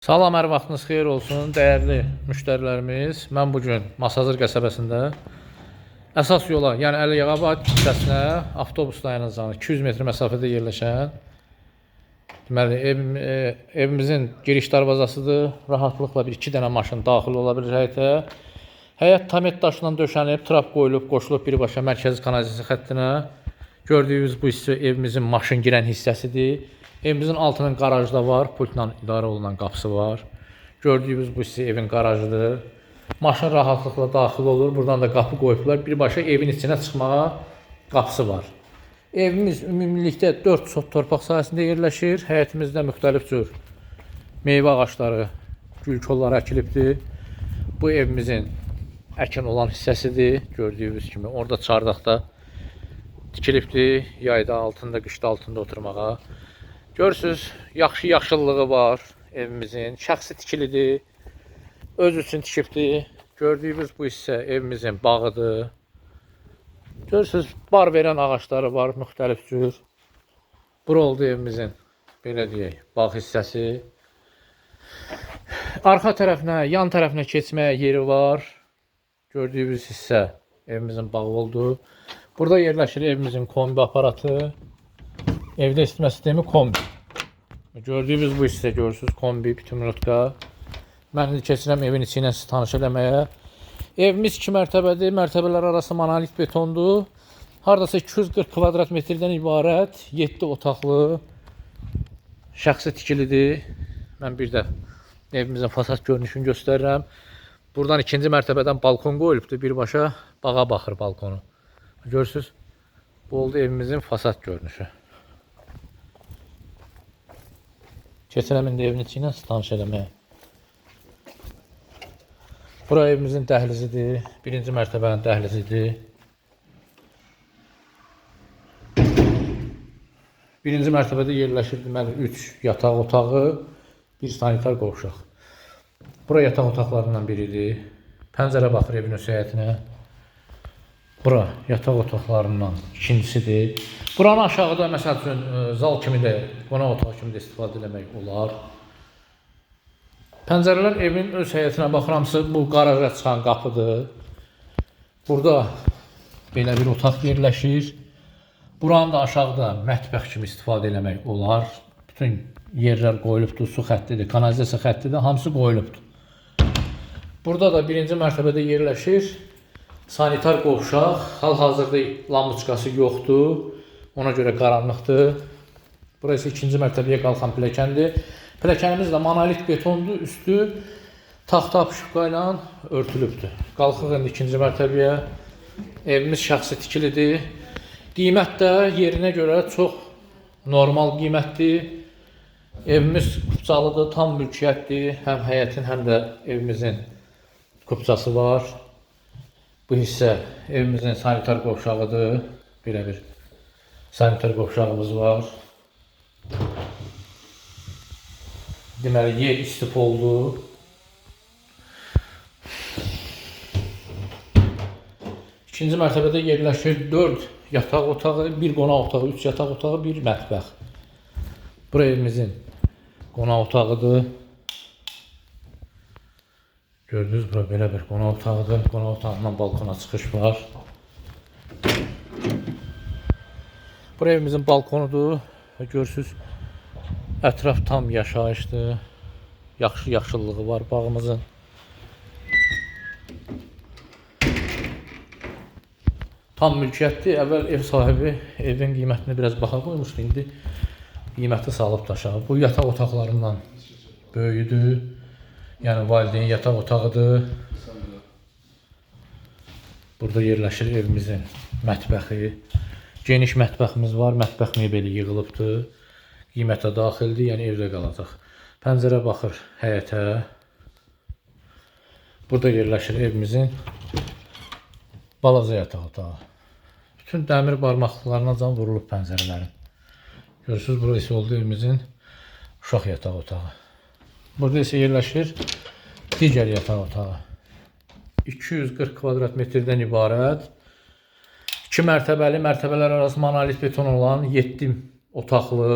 Salam, hər vaxtınız xeyir olsun, dəyərli müştərilərimiz. Mən bu gün Masazır qəsəbəsində əsas yola, yəni Əliyağabad küçəsinə avtobus dayanacağına 200 metr məsafədə yerləşən deməli ev, e, evimizin giriş darvazasıdır. Rahatlıqla bir iki dənə maşın daxil ola bilir həyətə. Həyət tamet daşla döşənib, trap qoyulub, qoşulub birbaşa mərkəzi kanalizasiya xəttinə. Gördüyünüz bu hissə evimizin maşın girən hissəsidir. Evimizin altının qarajda var, pultla idarə olunan qapısı var. Gördüyünüz bu hissə evin qarajıdır. Maşın rahatlıqla daxil olur. Buradan da qapı qoyublar. Birbaşa evin içinə çıxmağa qapısı var. Evimiz ümumilikdə 4 sot torpaq sahəsində yerləşir. Həyətimizdə müxtəlif cür meyvə ağacları, gül kolları əkilibdir. Bu evimizin əkin olan hissəsidir. Gördüyünüz kimi orada çardaqda tikilibdir. Yayda altında, qışda altında oturmağa. Görürsüz, yaxşı yaşıllığı var evimizin. Şəxsi tikilidir. Öz üçün tikibdir. Gördüyünüz bu hissə evimizin bağıdır. Görürsüz, bar verən ağacları var müxtəlif cür. Bura oldu evimizin belə deyək, bağ hissəsi. Arxa tərəfinə, yan tərəfinə keçməyə yeri var. Gördüyünüz hissə evimizin bağı oldu. Burada yerləşir evimizin kombi aparatı. Evdə isitmə sistemi kombi. Gördüyünüz bu hissə görürsüz kombi, bütünlükdə. Mən indi keçirəm evin içi ilə tanış eləməyə. Evimiz 2 mərtəbədir. Mərtəbələr arası monolit betondur. Hardasa 240 kvadrat metrdən ibarət 7 otaqlı şəxsi tikilidir. Mən bir də evimizin fasad görünüşünü göstərirəm. Buradan ikinci mərtəbədən balkon qoyulubdur. Birbaşa bağa baxır balkonu. Görürsüz? Bu oldu evimizin fasad görünüşü. Keçirəm indi evin içi ilə tanış eləməyə. Bura evimizin dəhlizidir. Birinci mərtəbənin dəhlizidir. Birinci mərtəbədə yerləşir deməli 3 yataq otağı, bir sanitar qovşaq. Bura yataq otaqlarından biridir. Pəncərə baxır evin öz həyətinə. Bura yataq otaqlarından ikincisidir. Buranı aşağıda məsəl üçün e, zal kimi də, qonaq otağı kimi də istifadə etmək olar. Pəncərələr evin öz həyətinə baxıramsa bu qaraja çıxan qapıdır. Burada belə bir otaq yerləşir. Buranı da aşağıda mətbəx kimi istifadə etmək olar. Bütün yerlər qoyulubdur, su xəttidir, kanalizasiya xəttidir, hamısı qoyulubdur. Burada da birinci mərtəbədə yerləşir sanitar qovşaq. Hal-hazırda lampoçkası yoxdur. Ona görə qaranlıqdır. Burası ikinci mərtəbəyə qalxan pilləkəndir. Pilləkənimiz də monolit betondur, üstü taxta apışıqqa ilə örtülübdür. Qalxıq indi ikinci mərtəbəyə. Evimiz şəxsi tikilidir. Qiymət də yerinə görə çox normal qiymətdir. Evimiz kupçalıdır, tam mülkiyyətdir. Həm həyətin, həm də evimizin kupçası var. Bu hissə evimizin sanitar qovşağıdır. Belə bir sanitar qovşağımız var. Deməli, yer istif oldu. İkinci mərtəbədə yerləşir 4 yataq otağı, 1 qonaq otağı, 3 yataq otağı, 1 mətbəx. Bura evimizin qonaq otağıdır. Gördünüz bura belə bir qonaq otağıdır. Qonaq otağından balkona çıxış var. Bura evimizin balkonudur. Görürsüz ətraf tam yaşayışdır. Yaxşı yaşıllığı var bağımızın. Tam mülkiyyətdir. Əvvəl ev sahibi evin qiymətini biraz baha qoymuşdu. İndi qiyməti salıb aşağı. Bu yataq otaqlarından böyüdür. Yəni valideyn yataq otağıdır. Burada yerləşir evimizin mətbəxi. Geniş mətbəximiz var. Mətbəx mebeli yığılıbdır. Qiymətə daxildir, yəni evdə qalacaq. Pəncərə baxır həyətə. Burada yerləşir evimizin balaca yataq otağı. Bütün dəmir barmaqlıqlarına can vurulub pəncərələrin. Görürsüz, burası oldu evimizin uşaq yataq otağı. Burada isə yerləşir digər yataq otağı. 240 kvadrat metrdən ibarət 2 mərtəbəli, mərtəbələr arası monolit beton olan 7 otaqlı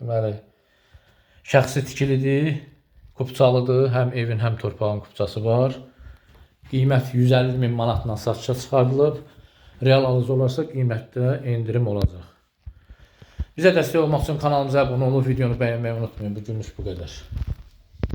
deməli şəxsi tikilidir. Kupçalıdır. Həm evin, həm torpağın kupçası var. Qiymət 150 min manatla satışa çıxarılıb. Real alıcı olarsa qiymətdə endirim olacaq. Bizə dəstək olmaq üçün kanalımıza abunə olub videonu bəyənməyi unutmayın. Bu günlük bu qədər.